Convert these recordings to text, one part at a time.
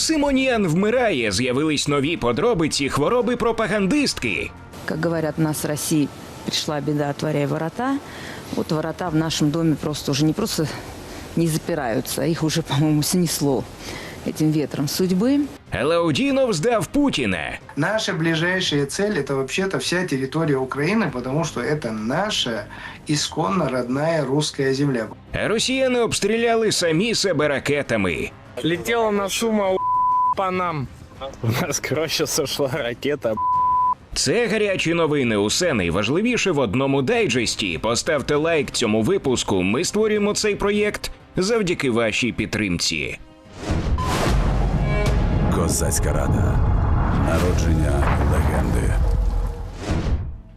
Симоніан вмирає. З'явились нові подробиці хвороби пропагандистки. Как говорят, у нас в России пришла беда, отворяй ворота. Вот ворота в нашем доме просто уже не просто не запираются, а их уже, по-моему, снесло этим ветром судьбы. Лаудінов здав Путіна. Наша ближайшая цель это вообще-то вся территория Украины, потому что это наша исконно родная русская земля. А росіяни обстріляли самі себе ракетами. Летела на шума у по нам. У нас, короче, сошла ракета. Це гарячі новини. Усе найважливіше в одному дайджесті. Поставте лайк цьому випуску. Ми створюємо цей проєкт завдяки вашій підтримці. Козацька рада. Народження легенди.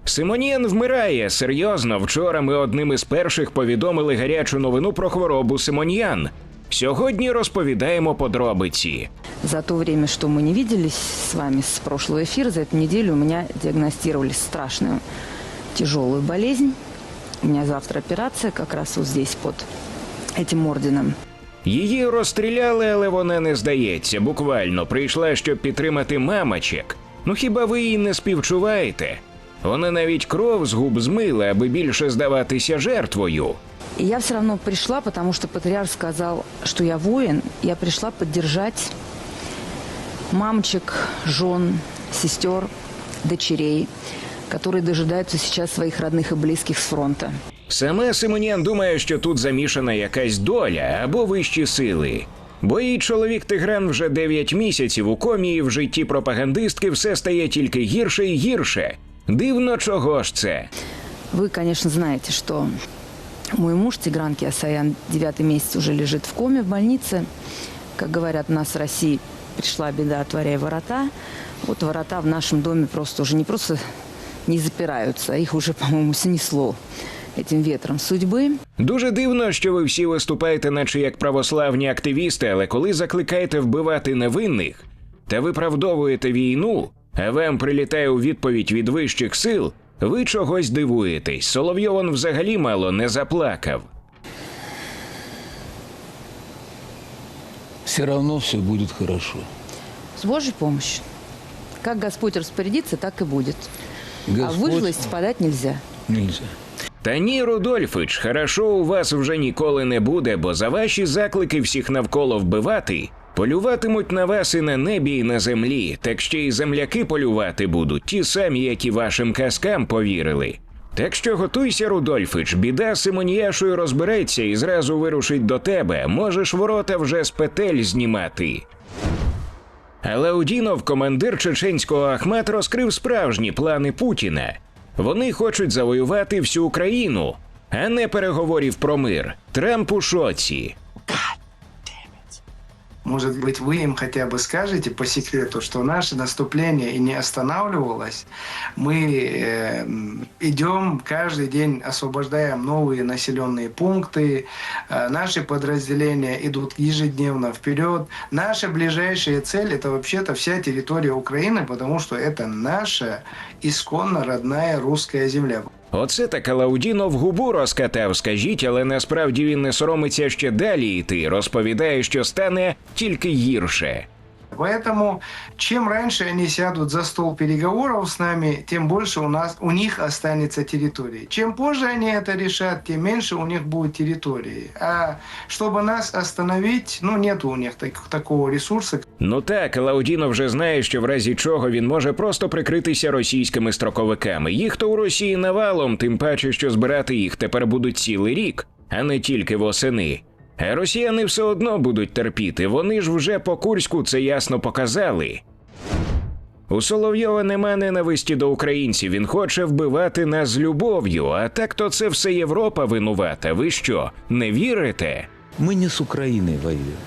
Симоніан вмирає. Серйозно, вчора ми одним із перших повідомили гарячу новину про хворобу Симоніан. Сьогодні розповідаємо подробиці. За то время, что мы не виделись с вами с прошлого эфира, за эту неделю у меня диагностировали страшную тяжелую болезнь. У меня завтра операция как раз вот здесь под этим орденом. Її розстріляли, але вона не здається. Буквально прийшла, щоб підтримати мамочек. Ну хіба ви її не співчуваєте? Вона навіть кров з губ змила, аби більше здаватися жертвою. И я все равно пришла, потому что патриарх сказал, что я воин. Я пришла поддержать мамочек, жен, сестер, дочерей, которые дожидаются сейчас своих родных и близких с фронта. Саме Симоніан думає, що тут замішана якась доля або вищі сили. Бо її чоловік Тигран вже 9 місяців у комі, і в житті пропагандистки все стає тільки гірше і гірше. Дивно, чого ж це? Вы, конечно, знаете, что мой муж Тигран Киасаян девятый месяц уже лежит в коме в больнице. Как говорят, у нас в России пришла беда, отворяй ворота. Вот ворота в нашем доме просто уже не просто не запираются, а их уже, по-моему, снесло этим ветром судьбы. Дуже дивно, що ви всі виступаєте, наче як православні активісти, але коли закликаєте вбивати невинних та виправдовуєте війну, а вам прилітає у відповідь від вищих сил, ви чогось дивуєтесь. Соловйован взагалі мало не заплакав. все равно все будет хорошо. С Божьей помощью. Как Господь распорядится, так и будет. А Господь выжилость впадать нельзя. нельзя. Та ні, Рудольфич, хорошо у вас вже ніколи не буде, бо за ваші заклики всіх навколо вбивати полюватимуть на вас і на небі, і на землі, так ще й земляки полювати будуть, ті самі, які вашим казкам повірили. Так що готуйся, Рудольфич, біда з Симоніяшою розбереться і зразу вирушить до тебе. Можеш ворота вже з петель знімати. Але Удінов, командир чеченського Ахмат, розкрив справжні плани Путіна. Вони хочуть завоювати всю Україну, а не переговорів про мир. Трамп у шоці. Может быть, вы им хотя бы скажете по секрету, что наше наступление и не останавливалось. Мы э, идем каждый день, освобождаем новые населенные пункты. Э, наши подразделения идут ежедневно вперед. Наша ближайшая цель это вообще-то вся территория Украины, потому что это наша исконно родная русская земля. Оце так Лаудінов губу розкатав, скажіть, але насправді він не соромиться ще далі йти. Розповідає, що стане тільки гірше. Поэтому чем раньше они сядут за стол переговоров с нами, тем больше у нас у них останется территории. Чем позже они это решат, тем меньше у них будет территории. А чтобы нас остановить, ну нет у них так- такого ресурса, Ну так, Лаудінов вже знає, що в разі чого він може просто прикритися російськими строковиками. Їх то у Росії навалом, тим паче, що збирати їх тепер будуть цілий рік, а не тільки восени. А росіяни все одно будуть терпіти. Вони ж вже по Курську це ясно показали. У Соловйова нема ненависті до українців. Він хоче вбивати нас з любов'ю. А так то це все Європа винувата. Ви що, не вірите? Мы не с Украиной воюем.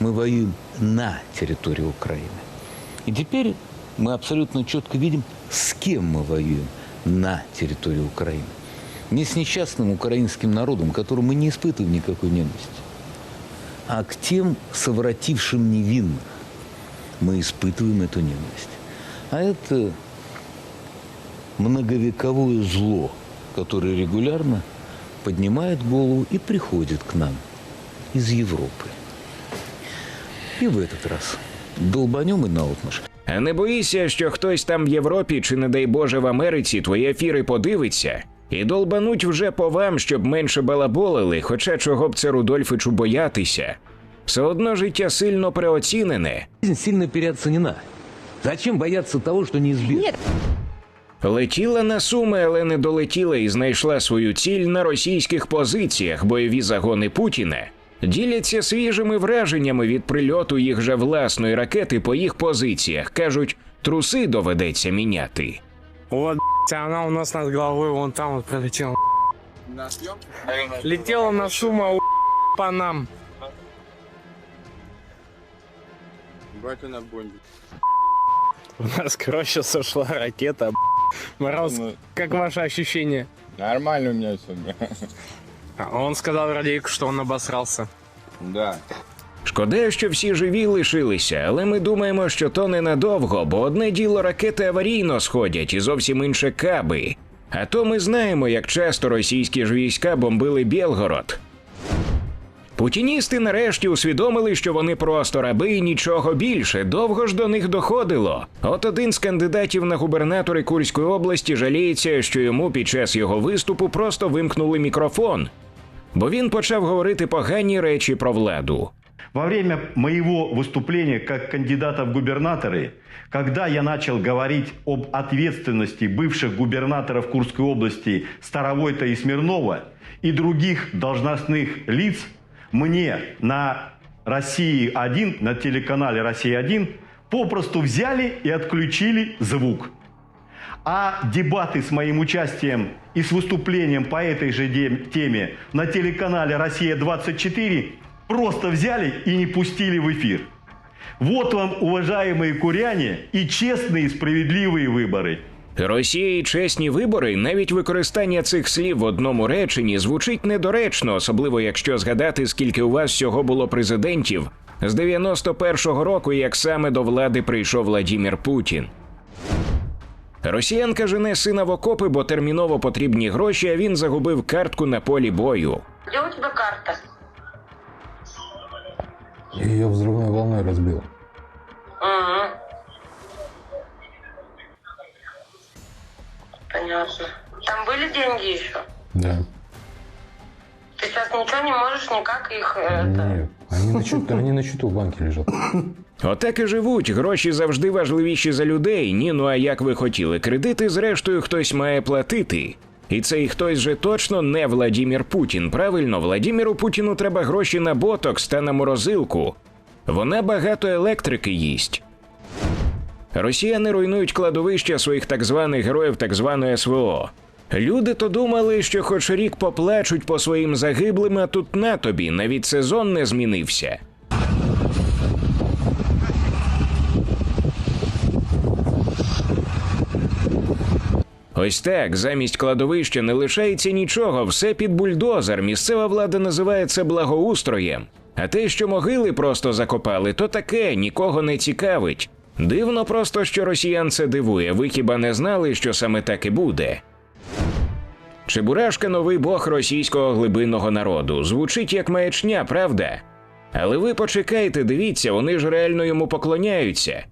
Мы воюем на территории Украины. И теперь мы абсолютно четко видим, с кем мы воюем на территории Украины. Не с несчастным украинским народом, которому мы не испытываем никакой ненависти, а к тем совратившим невинных мы испытываем эту ненависть. А это многовековое зло, которое регулярно поднимает голову и приходит к нам из Европы. И в этот раз долбанем и наотмашь. А не боїся, що хтось там в Європі чи, не дай Боже, в Америці твої ефіри подивиться і долбануть вже по вам, щоб менше балаболили, хоча чого б це Рудольфичу боятися. Все одно життя сильно переоцінене. Жизнь сильно переоценена. Зачем бояться того, что неизбежно? Летіла на суми, але не долетіла і знайшла свою ціль на російських позиціях. Бойові загони Путіна діляться свіжими враженнями від прильоту їх же власної ракети по їх позиціях. кажуть, труси доведеться міняти. Вот, она у нас над головой вон там вот пролетела. Летела на шума по нам. Батя на бомбе. У нас, короче, сошла ракета. Мороз, Ну. как ваше ощущение? Нормально у меня все. А он сказал Радейку, что он обосрался. Да. Шкода, що всі живі лишилися, але ми думаємо, що то ненадовго, бо одне діло ракети аварійно сходять і зовсім інше каби. А то ми знаємо, як часто російські ж війська бомбили Білгород. Путіністи нарешті усвідомили, що вони просто раби і нічого більше. Довго ж до них доходило. От один з кандидатів на губернатори Курської області жаліється, що йому під час його виступу просто вимкнули мікрофон, бо він почав говорити погані речі про владу. Во время моего выступления как кандидата в губернаторы, когда я начал говорить об ответственности бывших губернаторов Курской области Старовойта и Смирнова и других должностных лиц, мне на России-1, на телеканале «Россия-1» попросту взяли и отключили звук. А дебаты с моим участием и с выступлением по этой же теме на телеканале «Россия-24» просто взяли и не пустили в эфир. Вот вам, уважаемые куряне, и честные и справедливые выборы. Росія і чесні вибори, навіть використання цих слів в одному реченні звучить недоречно, особливо якщо згадати, скільки у вас всього було президентів з 91-го року, як саме до влади прийшов Владімір Путін. Росіянка жене сина в окопи, бо терміново потрібні гроші, а він загубив картку на полі бою. Где у тебя карта? Я ее взрывной волной разбил. Угу. Понятно. Там были деньги еще? Да. Ты сейчас ничего не можешь никак их... э, это, Нет, они на, счету, они на счету в банке лежат. Отак і живуть. Гроші завжди важливіші за людей. Ні, ну а як ви хотіли, кредити зрештою хтось має платити. І цей хтось же точно не Владімір Путін. Правильно, Владіміру Путіну треба гроші на ботокс та на морозилку. Вона багато електрики їсть. Росіяни руйнують кладовища своїх так званих героїв так званої СВО. Люди то думали, що хоч рік поплачуть по своїм загиблим, а тут на тобі навіть сезон не змінився. Ось так, замість кладовища не лишається нічого, все під бульдозер. Місцева влада називає це благоустроєм. А те, що могили просто закопали, то таке нікого не цікавить. Дивно просто, що росіян це дивує. Ви хіба не знали, що саме так і буде? Чебурашка новий бог російського глибинного народу. Звучить як маячня, правда? Але ви почекайте, дивіться, вони ж реально йому поклоняються.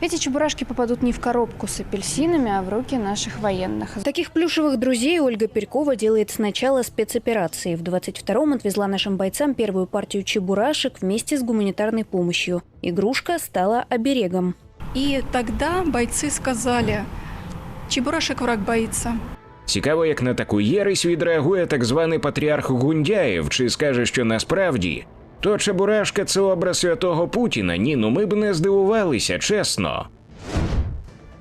Эти чебурашки попадут не в коробку с апельсинами, а в руки наших военных. Таких плюшевых друзей Ольга Перькова делает с начала спецоперации. В 22-м отвезла нашим бойцам первую партию чебурашек вместе с гуманитарной помощью. Игрушка стала оберегом. И тогда бойцы сказали, Чебурашек враг боится. Цікаво, як на таку єресь відреагує так званий патріарх Гундяєв, чи скаже, що насправді то Чебурашка це образ святого Путіна. Ні, ну ми б не здивувалися, чесно.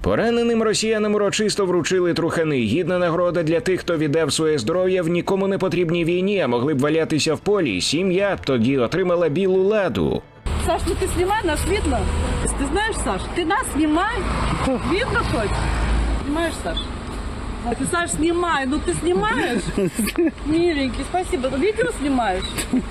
Пораненим росіянам урочисто вручили трухани. Гідна нагорода для тих, хто віддав своє здоров'я в нікому не потрібній війні, а могли б валятися в полі. Сім'я б тоді отримала білу ладу. Саш, ну ты снимай, нас видно? Ты знаешь, Саш, ты нас снимай. Видно хоть? Снимаешь, Саш? А ты, Саш, снимай. Ну ты снимаешь? Миленький, спасибо. Видео снимаешь?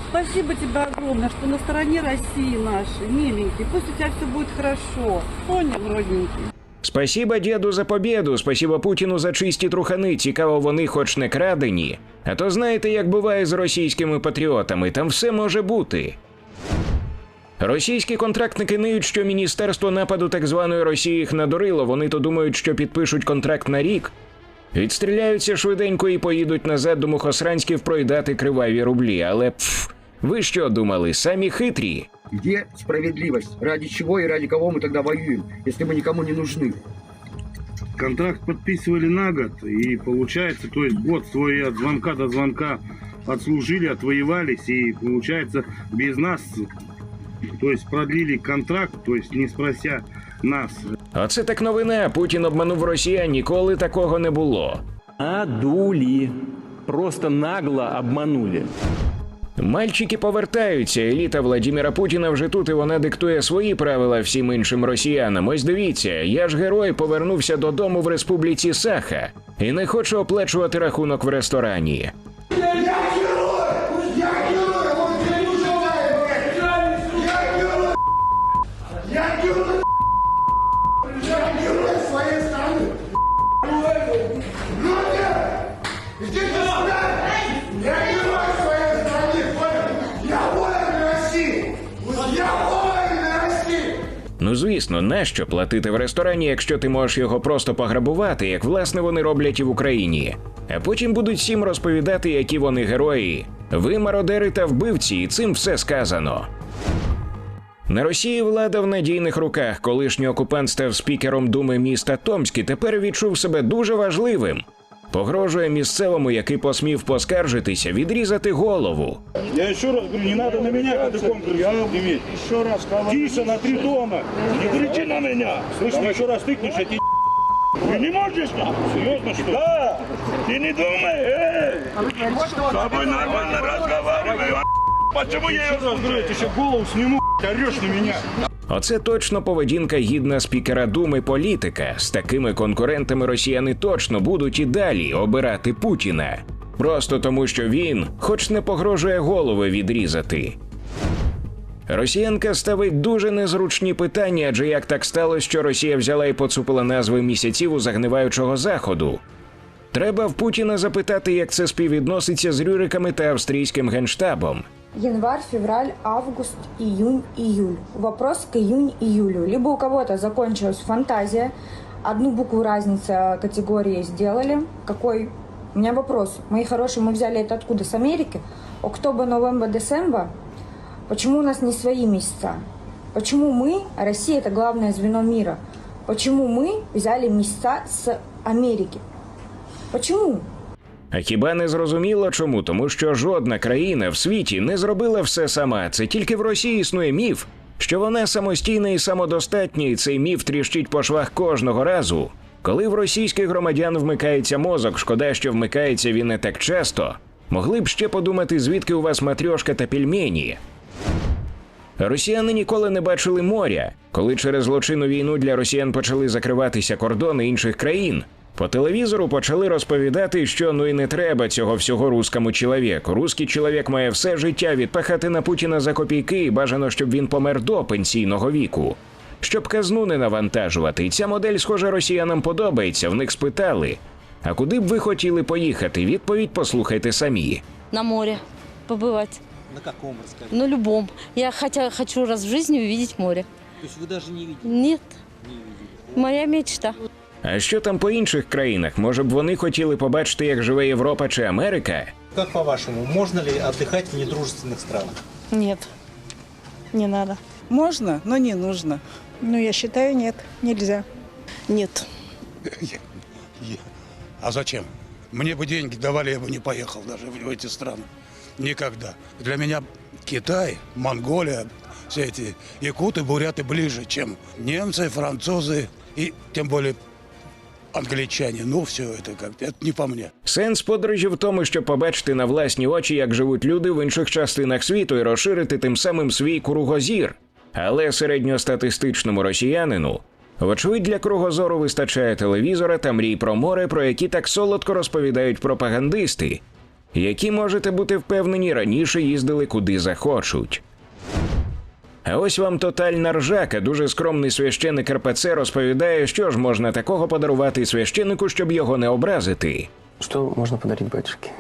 Спасибо тебе огромное, что на стороне России нашей. Миленький, пусть у тебя все будет хорошо. Понял, родненький? Спасіба діду за побєду, спасіба Путіну за чисті трухани. Цікаво, вони хоч не крадені. А то знаєте, як буває з російськими патріотами, там все може бути. Російські контрактники ниють, що міністерство нападу так званої Росії їх надурило. Вони то думають, що підпишуть контракт на рік. Відстріляються швиденько і поїдуть назад до Мухосранськів проїдати криваві рублі. Але пф, ви що думали, самі хитрі? Где справедливость? Ради чего и ради кого мы тогда воюем, если мы никому не нужны? Контракт подписывали на год, и получается, то есть год свой от звонка до звонка отслужили, отвоевались, и получается без нас, то есть продлили контракт, то есть не спрося нас. Оце так новина. Путін обманув росіян. Ніколи такого не було. Надули. Просто нагло обманули. Мальчики повертаються. Еліта Владіміра Путіна вже тут і вона диктує свої правила всім іншим росіянам. Ось дивіться, я ж герой повернувся додому в республіці Саха і не хочу оплачувати рахунок в ресторані. Ну звісно, нащо платити в ресторані, якщо ти можеш його просто пограбувати, як власне вони роблять і в Україні. А потім будуть всім розповідати, які вони герої. Ви мародери та вбивці, і цим все сказано. На Росії влада в надійних руках. Колишній окупант став спікером думи міста Томськ тепер відчув себе дуже важливим. Погрожує місцевому, який посмів поскаржитися, відрізати голову. Я еще раз говорю, не надо на меня кадыком иметь. Еще раз Тише на три дома. Не кричи на меня. Слышь, еще раз тыкнешь, я тебе Ты не можешь? Серьезно, что ли? Да. Ты не думай, эй. С тобой нормально разговариваю. а Почему я ее говорю, я тебе еще голову сниму, орешь на меня. Оце точно поведінка гідна спікера Думи політика. З такими конкурентами росіяни точно будуть і далі обирати Путіна. Просто тому, що він, хоч не погрожує голови відрізати. Росіянка ставить дуже незручні питання, адже як так сталося, що Росія взяла і поцупила назви місяців у загниваючого заходу. Треба в Путіна запитати, як це співвідноситься з Рюриками та австрійським генштабом. Январь, февраль, август, июнь, июль. Вопрос к июнь-июлю. Либо у кого-то закончилась фантазия, одну букву разницы категории сделали. Какой? У меня вопрос. Мои хорошие, мы взяли это откуда? С Америки? Октобер, новембер, декабрь? Почему у нас не свои месяца? Почему мы, Россия это главное звено мира, почему мы взяли месяца с Америки? Почему? А хіба не зрозуміло чому? Тому що жодна країна в світі не зробила все сама. Це тільки в Росії існує міф, що вона самостійна і самодостатня, і цей міф тріщить по швах кожного разу. Коли в російських громадян вмикається мозок, шкода, що вмикається він не так часто. Могли б ще подумати, звідки у вас матрьошка та пельмені. Росіяни ніколи не бачили моря, коли через злочинну війну для росіян почали закриватися кордони інших країн. По телевізору почали розповідати, що ну і не треба цього всього руському чоловіку. Руський чоловік має все життя відпахати на Путіна за копійки, і бажано, щоб він помер до пенсійного віку. Щоб казну не навантажувати. І ця модель, схоже, росіянам подобається. В них спитали. А куди б ви хотіли поїхати? Відповідь послухайте самі. На море побывать. На каком расскажите? На любом. Я хотя хочу раз в жизни увидеть море. То есть вы даже не видели? Нет. Моя мечта. А що там по інших країнах? Може б вони хотіли побачити, як живе Європа чи Америка? Как по-вашему, можно ли отдыхать в недружественных странах? Нет, не надо. Можно, но не нужно. Ну, я считаю, нет, нельзя. Нет. А зачем? Мне бы деньги давали, я бы не поехал даже в эти страны. Никогда. Для меня Китай, Монголия, все эти якуты, буряты ближе, чем немцы, французы и тем более англичане. Ну, все это как-то, это не по мне. Сенс подорожі в тому, щоб побачити на власні очі, як живуть люди в інших частинах світу, і розширити тим самим свій кругозір. Але середньостатистичному росіянину, вочевидь, для кругозору вистачає телевізора та мрій про море, про які так солодко розповідають пропагандисти, які можете бути впевнені раніше їздили куди захочуть. А ось вам тотальна ржака. Дуже скромний священик РПЦ розповідає, що ж можна такого подарувати священику, щоб його не образити. Что можно подарить батюшке?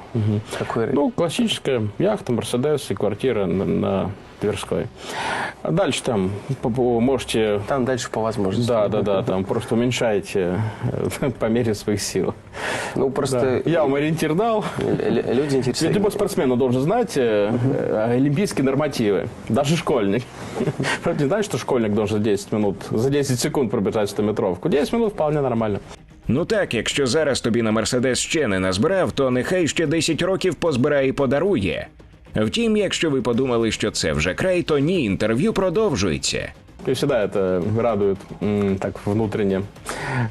Какой Ну, классическая яхта, Мерседес и квартира на, на Тверской. А дальше там по- по- можете... Там дальше по возможности. Да, да, да, там просто уменьшаете э, по мере своих сил. Ну, просто... Да. Я вам ориентир дал. Люди Ведь интересуют. любой спортсмен он должен знать э, олимпийские нормативы. Даже школьник. Правда, не знаешь, что школьник должен 10 минут, за 10 секунд пробежать 100 метровку. 10 минут вполне нормально. Ну так, якщо зараз тобі на Мерседес ще не назбирав, то нехай ще 10 років позбирає і подарує. Втім, якщо ви подумали, що це вже край, то ні, інтерв'ю продовжується. Я всегда это радует, м, так внутренне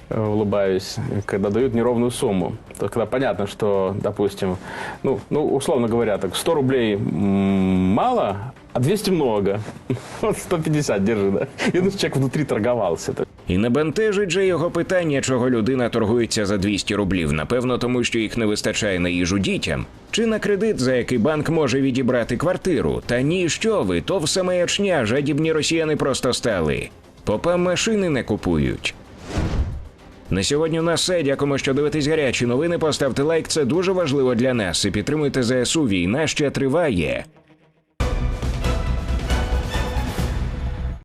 э, улыбаюсь, когда дают неровную сумму. То есть, когда понятно, что, допустим, ну, ну, условно говоря, так 100 рублей м, мало, а 200 много. Вот 150 держи, да. И ну, человек внутри торговался. І не бентежить же його питання, чого людина торгується за 200 рублів. Напевно, тому що їх не вистачає на їжу дітям. Чи на кредит, за який банк може відібрати квартиру. Та ні, що ви, то все маячня, жадібні росіяни просто стали. Попам машини не купують. На сьогодні у нас все. Дякуємо, що дивитесь гарячі новини. Поставте лайк, це дуже важливо для нас. І підтримуйте ЗСУ. Війна ще триває.